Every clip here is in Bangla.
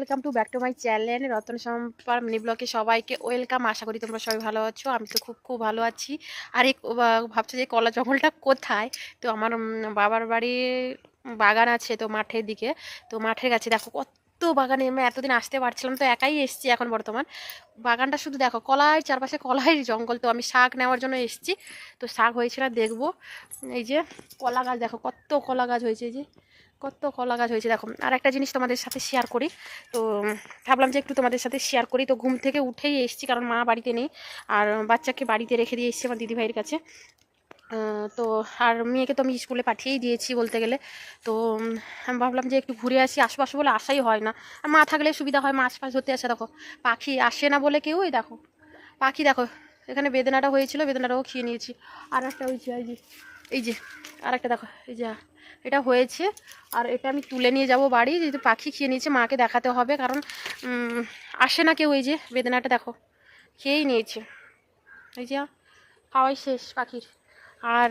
Welcome to back to my channel Ratan সম্পার mini ব্লগে সবাইকে ওয়েলকাম আশা করি তোমরা সবাই ভালো আছো, আমি তো খুব খুব ভালো আছি। আর এই ভাবছ যে কলা জঙ্গলটা কোথায়? তো আমার বাবার বাড়ি বাগান আছে তো মাঠের দিকে, তো মাঠের কাছে। দেখো কত বাগানে আমি এতদিন আসতে পারছিলাম, তো একাই এসেছি এখন বর্তমান। বাগানটা শুধু দেখো, কলাই, চারপাশে কলাই জঙ্গল। তো আমি শাক নেওয়ার জন্য এসেছি, তো শাক হয়েছে না, দেখব। এই যে কলা গাছ, দেখো কত কলা গাছ হয়েছে যে। কত কলা গাছ হয়েছে, দেখো। আর একটা জিনিস তোমাদের সাথে শেয়ার করি। তো ভাবলাম যে একটু তোমাদের সাথে শেয়ার করি। তো ঘুম থেকে উঠেই এসেছি, কারণ মা বাড়িতে নেই। আর বাচ্চাকে বাড়িতে রেখে দিয়ে এসেছি আমার দিদিভাইয়ের কাছে। তো, আর মেয়েকে তো আমি স্কুলে পাঠিয়েই দিয়েছি বলতে গেলে। তো আমি ভাবলাম যে একটু ঘুরে আসি। আশপাশে বলে আসাই হয় না। আর মা থাকলে সুবিধা হয় মাছ ফাছ ধরতে আসে, দেখো। পাখি আসে না বলে কেউ ওই দেখো। পাখি, দেখো, এখানে বেদনাটা হয়েছিল, বেদনাটাও খেয়ে নিয়েছি। আর একটা এই যে এই যে আর একটা দেখো, এই যে, এটা হয়েছে। আর এটা আমি তুলে নিয়ে যাব বাড়ি, যেহেতু পাখি খেয়ে নিয়েছে, মাকে দেখাতে হবে, কারণ আসে না কেউ, এই যে, বেদনাটা দেখো, খেয়েই নিয়েছে। এই যে, খাওয়াই শেষ পাখির। আর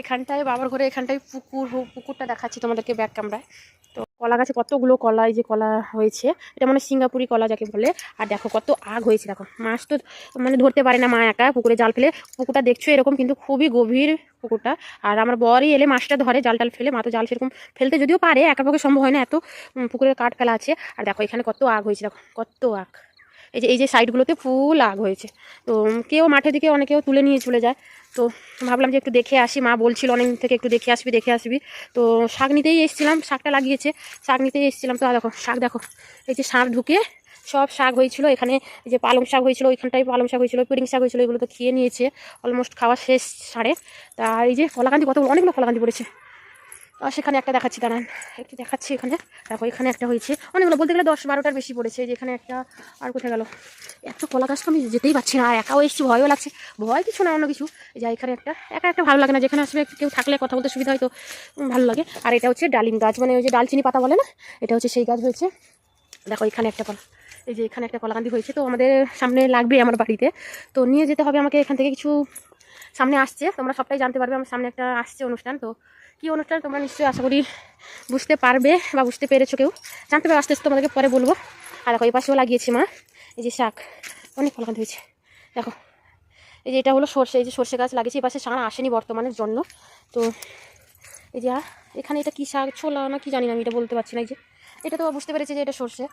এখানটায়, বাবার ঘরে এখানটায় পুকুর পুকুরটা দেখাচ্ছি তোমাদেরকে ব্যাক ক্যামেরায়। তো কলা গাছে কতগুলো কলা, এই যে কলা হয়েছে, এটা মানে সিঙ্গাপুরি কলা যাকে বলে। আর দেখো, কত আগ হয়েছে, দেখো। মাছ তো মানে ধরতে পারে না মা একা, পুকুরে জাল ফেলে। পুকুরটা দেখছ এরকম, কিন্তু খুবই গভীর পুকুরটা। আর আমার বরই এলে মাছটা ধরে, জাল টাল ফেলে। মা তো জাল সেরকম ফেলতে যদিও পারে, একা পক্ষে সম্ভব হয় না এত। পুকুরের কাঠ ফেলা আছে। আর দেখো, এখানে কত আগ হয়েছে, দেখো, কত আগ। এই যে এই যে সাইডগুলোতে ফুল আগ হয়েছে। তো কেউ মাঠের দিকে অনেকেও তুলে নিয়ে চলে যায়। তো, ভাবলাম যে একটু দেখে আসি। মা বলছিল অনেক থেকে একটু দেখে আসবি দেখে আসবি। তো, শাক নিতেই এসেছিলাম, শাকটা লাগিয়েছে। শাক নিতেই এসেছিলাম। তো, দেখো, শাক দেখো, এই যে শাক ঢুকে সব শাক হয়েছিল, এখানে যে পালং শাক হয়েছিল, ওইখানটায় পালং শাক হয়েছিল, পিড়িং শাক হয়েছিল, এগুলো তো খেয়ে নিয়েছে অলমোস্ট খাওয়া শেষ সাড়ে। তা এই যে কলাকান্দি, কত অনেকগুলো কলাকান্দি পড়েছে। আর সেখানে একটা দেখাচ্ছি, দাঁড়ান, একটু দেখাচ্ছি এখানে। দেখো, এখানে একটা হয়েছে, অনেকগুলো, বলতে গেলে দশ বারোটার বেশি পড়েছে যে এখানে একটা আর কোথায় গেল? এত কলা গাছ তো আমি যেতেই পারছি না, আর একাও এসেছি, ভয়ও লাগছে, ভয় কিছু না, অন্য কিছু। যে এখানে একটা, একা একটা ভালো লাগে না, যেখানে একটু কেউ থাকলে কথা বলতে সুবিধা হয় তো ভালো লাগে। আর এটা হচ্ছে ডালিম গাছ মানে ওই যে ডালচিনি পাতা বলে না, এটা হচ্ছে সেই গাছ হয়েছে। দেখো, এখানে একটা কলা। এই যে এখানে একটা কলাকান্দি হয়েছে, তো আমাদের সামনে লাগবে আমার বাড়িতে। তো নিয়ে যেতে হবে আমাকে, এখান থেকে কিছু সামনে আসছে, তোমরা সবটাই জানতে পারবে, আমার সামনে একটা আসছে অনুষ্ঠান। তো কী অনুষ্ঠান তোমরা নিশ্চয়ই আশা করি বুঝতে পারবে বা বুঝতে পেরেছ কেউ। জানতে পারবে আস্তে আস্তে তোমাদেরকে পরে বলব। আর দেখো, এই পাশেও লাগিয়েছি মা, এই যে শাক। অনেক কলাকান্দি হয়েছে। দেখো, এই যে এটা হলো সর্ষে, এই যে সর্ষে গাছ লাগিয়েছি, এই পাশে সারা আসেনি বর্তমানের জন্য। তো এই যে এখানে এটা কী শাক, ছোলা না কি জানি না, আমি এটা বলতে পারছি না, এই যে। এটা তো বুঝতে পেরেছি যে এটা সর্ষে।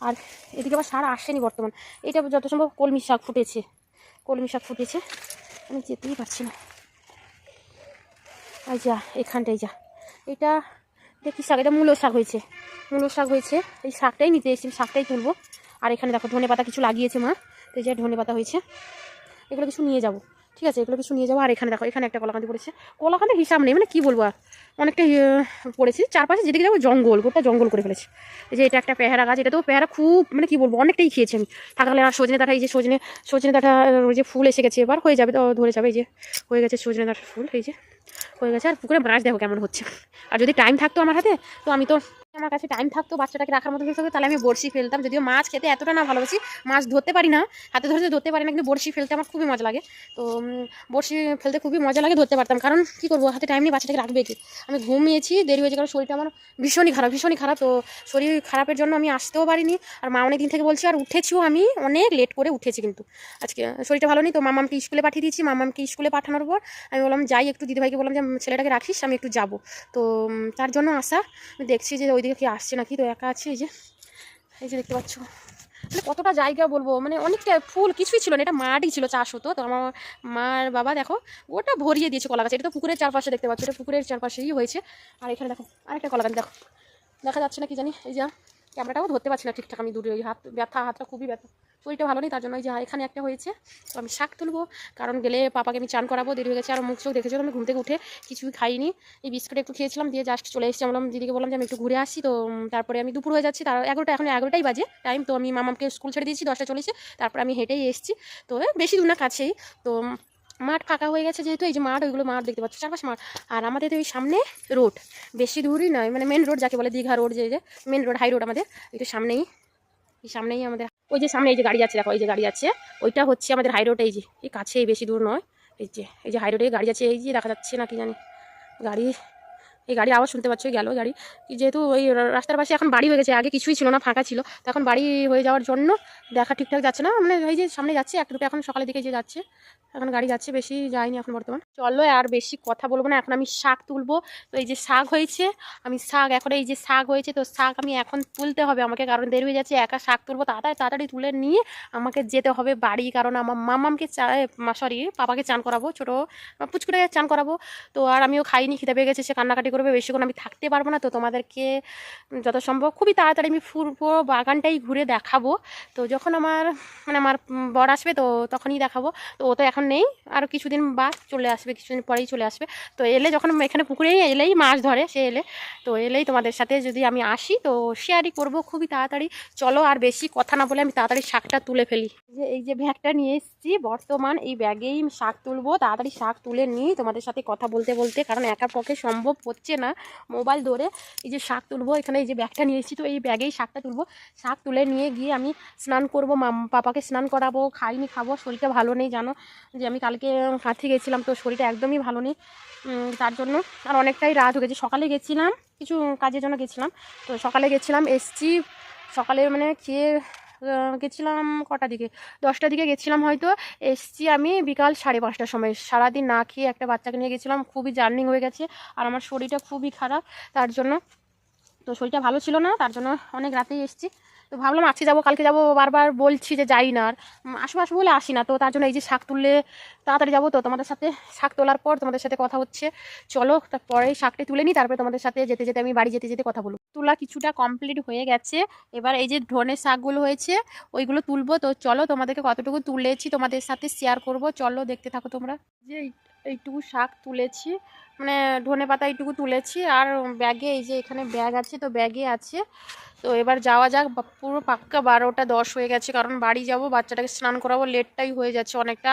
আর এদিকে আবার সার আসেনি বর্তমান। এটা যত সম্ভব কলমি শাক ফুটেছে। কলমি শাক ফুটেছে। আমি যেতেই পারছি না। এই যা, এখানটাই যা। এটা কী শাক, এটা মূলো শাক হয়েছে। মূলো শাক হয়েছে। এই শাকটাই নিতে এসেছি শাকটাই তুলবো। আর এখানে দেখো ধনে পাতা কিছু লাগিয়েছে মা। তো এই যে ধনে পাতা হয়েছে। এগুলো কিছু নিয়ে যাব। ঠিক আছে এগুলো কিছু নিয়ে যাব। আর এখানে দেখো, এখানে একটা কলাকান্দি পড়েছে। কলাকান্দির হিসাব নেই মানে কী বলব আর? অনেকটা পড়েছি। চারপাশে যেদিকে যাব জঙ্গল, গোটা জঙ্গল করে ফেলেছে। যে এটা একটা পেহারা গাছ এটা তো পেহারা খুব মানে কি বলব, অনেকটাই খেয়েছি আমি। থাকলে আর সজনে ডাঁটা, এই যে সজনে সজনে দাঁটা ওই যে ফুল এসে গেছে, এবার হয়ে যাবে, তো ধরে যাবে, এই যে, হয়ে গেছে সজনে ডাঁটার ফুল, এই যে। হয়ে গেছে। আর পুকুরে মাছ দেখো কেমন হচ্ছে। আর যদি টাইম থাকতো আমার হাতে, তো আমি তো আমার কাছে টাইম থাকতো, বাচ্চাটাকে রাখার মতো হিসেবে তাহলে আমি বড়শি ফেলতাম। যদিও মাছ খেতে এতটা না ভালোবাসি, মাছ ধরতে পারি না, হাতে ধরতে ধরতে পারি না, কিন্তু বড়শি ফেলতে আমার খুবই মজা লাগে। তো বড়শি ফেলতে খুবই মজা লাগে, ধরতে পারতাম। কারণ কি করব, হাতে টাইম নেই, বাচ্চাটাকে রাখবে কি? আমি ঘুমিয়েছি, দেরি হয়েছে কারণ শরীরটা আমার ভীষণই খারাপ ভীষণই খারাপ। তো শরীর খারাপের জন্য আমি আসতেও পারিনি। আর মা অনেক দিন থেকে বলছি, আর উঠেছিও আমি, অনেক লেট করে উঠেছি কিন্তু। আজকে শরীরটা ভালো নেই, তো মামামকে স্কুলে পাঠিয়ে দিয়েছি, মামামকে স্কুলে পাঠানোর পর আমি বললাম, যাই, একটু দিদিভাইকে বললাম যে ছেলেটাকে রাখিস, আমি একটু যাব। তো তার জন্য আসা। আমি দেখছি যে ওইদিকে কি আসছে নাকি, তো একা আছে এই যে। এই যে দেখতে পাচ্ছ। মানে কতটা জায়গা বলব মানে অনেকটা ফুল কিছুই ছিল না, এটা মাটি ছিল, চাষ হতো। তো আমার মার বাবা, দেখো, ওটা ভরিয়ে দিয়েছে কলা গাছ, এটা তো পুকুরের চারপাশে দেখতে পাচ্ছ, এটা পুকুরের চারপাশেই হয়েছে। আর এখানে দেখো, আরেকটা কলা গাছ, দেখো। দেখা যাচ্ছে না কি জানি, এই যা। ক্যামেরাটাও ধরতে পারছি না ঠিকঠাক, আমি দূরে, ওই হাত, ব্যথা, হাতটা খুবই ব্যথা। শরীরটা ভালো নেই, তার জন্য ওই যে এখানে একটা হয়েছে, তো আমি শাক তুলবো, কারণ গেলে পাপাকে আমি চান করাবো, দেরি হয়ে গেছে, আর মুখ চোখ দেখেছ আমি ঘুম থেকে উঠে কিছুই খাইনি। এই বিস্কুট একটু খেয়েছিলাম, দিয়ে জাস্ট চলে এসেছি বললাম, দিদিকে বললাম যে আমি একটু ঘুরে আসি, তো তারপরে আমি দুপুর হয়ে যাচ্ছি, তার এগারোটা, এখন এগারোটাই বাজে টাইম তো আমি মামাকে স্কুল ছেড়ে দিয়েছি দশটা চলেছে তারপরে আমি হেঁটেই এসেছি, তো বেশি দূর না, কাছেই, তো মাঠ ফাঁকা হয়ে গেছে যেহেতু, এই যে মাঠ, ওইগুলো মাঠ দেখতে পাচ্ছ চারপাশে মাঠ। আর আমাদের তো ওই সামনে রোড, বেশি দূরই নয় মানে মেন রোড যাকে বলে দীঘা রোড যে যে মেন রোড হাই রোড আমাদের একটু সামনেই, এই সামনেই আমাদের, ওই যে সামনে এই যে গাড়ি যাচ্ছে, দেখো, এই যে গাড়ি যাচ্ছে, ওইটা হচ্ছে আমাদের হাই রোড এই যে, এই কাছেই বেশি দূর নয়, এই যে এই যে হাই রোডে গাড়ি যাচ্ছে, এই যে দেখা যাচ্ছে না কি জানি, গাড়ি এই গাড়ি আওয়াজ শুনতে পাচ্ছ গেল গাড়ি। যেহেতু ওই রাস্তার পাশে এখন বাড়ি হয়ে গেছে, আগে কিছুই ছিল না, ফাঁকা ছিল। তো এখন বাড়ি হয়ে যাওয়ার জন্য দেখা ঠিকঠাক যাচ্ছে না। মানে এই যে সামনে যাচ্ছে একটা দুটো এখন সকালের দিকে যে যাচ্ছে, এখন গাড়ি যাচ্ছে, বেশি যায়নি এখন বর্তমান। চলো আর বেশি কথা বলব না, এখন আমি শাক তুলবো। তো এই যে শাক হয়েছে, আমি শাক, এখন এই যে শাক হয়েছে, তো শাক আমি এখন তুলতে হবে আমাকে, কারণ দেরি হয়ে যাচ্ছে, একা শাক তুলবো, তাড়াতাড়ি তাড়াতাড়ি তুলে নিয়ে আমাকে যেতে হবে বাড়ি, কারণ আমার মামামকে চা সরি, পাপাকে চান করাবো, ছোটো, পুচকুটাকে চান করাবো। তো আর আমিও খাইনি, খিদে পেয়ে গেছে, সে কান্নাকাটি করবে, বেশিক্ষণ আমি থাকতে পারব না, তো তোমাদেরকে যত সম্ভব খুবই তাড়াতাড়ি আমি ফুরবো বাগানটাই ঘুরে দেখাবো। তো যখন আমার মানে আমার বর আসবে তো তখনই দেখাবো। তো ও তো এখন নেই, আর কিছুদিন বাদ চলে আসবে, কিছুদিন পরেই চলে আসবে। তো এলে যখন এখানে পুকুরেই এলেই মাছ ধরে, সে এলে। তো এলেই তোমাদের সাথে যদি আমি আসি, তো শেয়ারই করব খুবই তাড়াতাড়ি। চলো আর বেশি কথা না বলে আমি তাড়াতাড়ি শাকটা তুলে ফেলি। যে, এই যে ব্যাগটা নিয়ে এসেছি, বর্তমান এই ব্যাগেই শাক তুলবো। তাড়াতাড়ি শাক তুলে নিই, তোমাদের সাথে কথা বলতে বলতে, কারণ একার পক্ষে সম্ভব হচ্ছে না, মোবাইল ধরে এই যে শাক তুলবো, এখানে এই যে ব্যাগটা নিয়ে এসেছি, তো এই ব্যাগেই শাকটা তুলবো। শাক তুলে নিয়ে গিয়ে আমি স্নান করব, মাম, পাপাকে স্নান করাবো, খাইনি, খাব, শরীরটা ভালো নেই, জানো? যে আমি কালকে কাঁথি গেছিলাম, তো শরীরটা একদমই ভালো নেই তার জন্য আর অনেকটাই রাত হয়ে গেছে। সকালে গেছিলাম, কিছু কাজের জন্য গেছিলাম, তো সকালে গেছিলাম, এসছি, সকালে মানে খেয়ে গেছিলাম কটা দিকে? দশটার দিকে গেছিলাম হয়তো। এসছি আমি বিকাল সাড়ে পাঁচটার সময়। সারাদিন না খেয়ে একটা বাচ্চাকে নিয়ে গেছিলাম। খুবই জার্নি হয়ে গেছে আর আমার শরীরটা খুবই খারাপ তার জন্য। তো শরীরটা ভালো ছিল না, তার জন্য অনেক রাতেই এসেছি। তো ভাবলাম আজকে যাব, কালকে যাব, বারবার বলছি যে যাই না আর। আসব আসব বলে আসি না। তো তার জন্য এই যে শাক তুললে তাড়াতাড়ি যাব। তো তোমাদের সাথে শাক তোলার পর তোমাদের সাথে কথা হচ্ছে। চলো, তারপরে শাকটা তুলে নিই, তারপরে তোমাদের সাথে যেতে যেতে আমি বাড়ি যেতে যেতে কথা বলব। তোলা কিছুটা কমপ্লিট হয়ে গেছে। এবার এই যে ধনের শাকগুলো হয়েছে, ওইগুলো তুলবো। তো চলো তোমাদেরকে কতটুকু তুলেছি তোমাদের সাথে শেয়ার করব। চলো দেখতে থাকো তোমরা। যে এইটুকু শাক তুলেছি মানে ধনে পাতা এইটুকু তুলেছি, আর ব্যাগে এই যে এখানে ব্যাগ আছে, তো ব্যাগে আছে। তো এবার যাওয়া যাক পুরো পাক্কা বারোটা দশ হয়ে গেছে, কারণ বাড়ি যাব, বাচ্চাটাকে স্নান করাবো, লেটটাই হয়ে যাচ্ছে অনেকটা।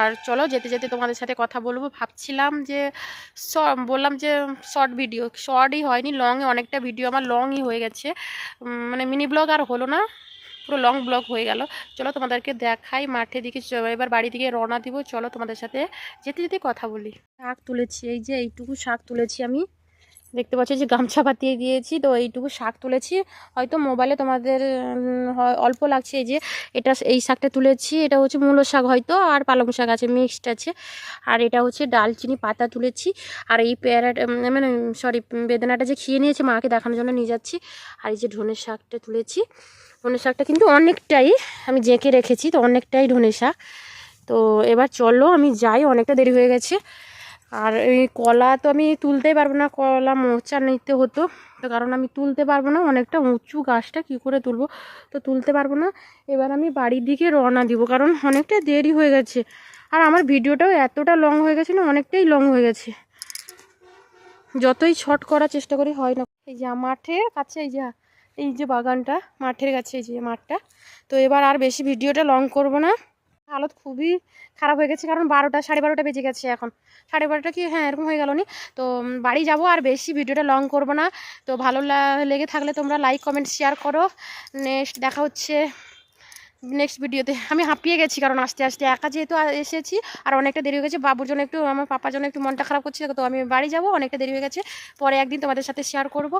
আর চলো যেতে যেতে তোমাদের সাথে কথা বলব। ভাবছিলাম যে বললাম যে শর্ট ভিডিও, শর্টই হয়নি, লংয়ে অনেকটা ভিডিও, আমার লংই হয়ে গেছে। মানে মিনি ব্লগ আর হলো না। পুরো লং ব্লক হয়ে গেল। চলো তোমাদেরকে দেখাই মাঠে দিকে। এবার বাড়ি দিকে রওনা দিব। চলো তোমাদের সাথে যেতে যেতে কথা বলি। শাক তুলেছি, এই যে এইটুকু শাক তুলেছি আমি। দেখতে পাচ্ছি যে গামছা পাতিয়ে দিয়েছি, তো এইটুকু শাক তুলেছি। হয়তো মোবাইলে তোমাদের অল্প লাগছে যে, এটা এই শাকটা তুলেছি, এটা হচ্ছে মূলো শাক হয়তো, আর পালং শাক আছে মিক্সড আছে। আর এটা হচ্ছে ডালচিনি পাতা তুলেছি, আর এই পেয়ারাটা মানে সরি বেদানাটা যে খেয়ে নিয়েছে, মাকে দেখানোর জন্য নিয়ে যাচ্ছি। আর এই যে ধনের শাকটা তুলেছি ধনের শাকটা কিন্তু অনেকটাই, আমি জেঁকে রেখেছি, তো অনেকটাই ধনের শাক। তো এবার চলো, আমি যাই, অনেকটা দেরি হয়ে গেছে। আর এই কলা তো আমি তুলতেই পারব না, কলা মোচা নিতে হতো। তো কারণ আমি তুলতে পারব না, অনেকটা উঁচু গাছটা কি করে তুলবো? তো তুলতে পারব না। এবার আমি বাড়ির দিকে রওনা দিব, কারণ অনেকটা দেরি হয়ে গেছে। আর আমার ভিডিওটাও এতটা লং হয়ে গেছে না, অনেকটাই লং হয়ে গেছে। যতই শর্ট করার চেষ্টা করি, হয় না। এই যে মাঠের কাছে, এই যে এই যে বাগানটা, মাঠের কাছে, এই যে মাঠটা। তো এবার আর বেশি ভিডিওটা লং করব না। হালত খুবই খারাপ হয়ে গেছে, কারণ বারোটা, সাড়ে বারোটা বেজে গেছে এখন। সাড়ে বারোটা কি হ্যাঁ এরকম হয়ে গেল নি। তো বাড়ি যাব আর বেশি ভিডিওটা লং করব না। তো ভালো লেগে থাকলে তোমরা লাইক কমেন্ট শেয়ার করো। নেক্সট দেখা হচ্ছে। নেক্সট ভিডিওতে আমি হাঁপিয়ে গেছি, কারণ আস্তে আস্তে একা যেহেতু এসেছি, আর অনেকটা দেরি হয়ে গেছে, বাবুর জন্য একটু, আমার পাপার জন্য একটু মনটা খারাপ করছে তো আমি বাড়ি যাব, অনেকটা দেরি হয়ে গেছে, পরে একদিন তোমাদের সাথে শেয়ার করব।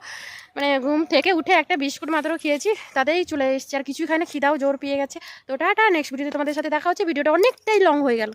মানে ঘুম থেকে উঠে একটা বিস্কুট মাত্র খেয়েছি, তাতেই চলে এসেছি, আর কিছুই খায় না খিদাও জোর পেয়ে গেছে, তো টাটা নেক্সট ভিডিওতে তোমাদের সাথে দেখা হচ্ছে ভিডিওটা অনেকটাই লং হয়ে গেল।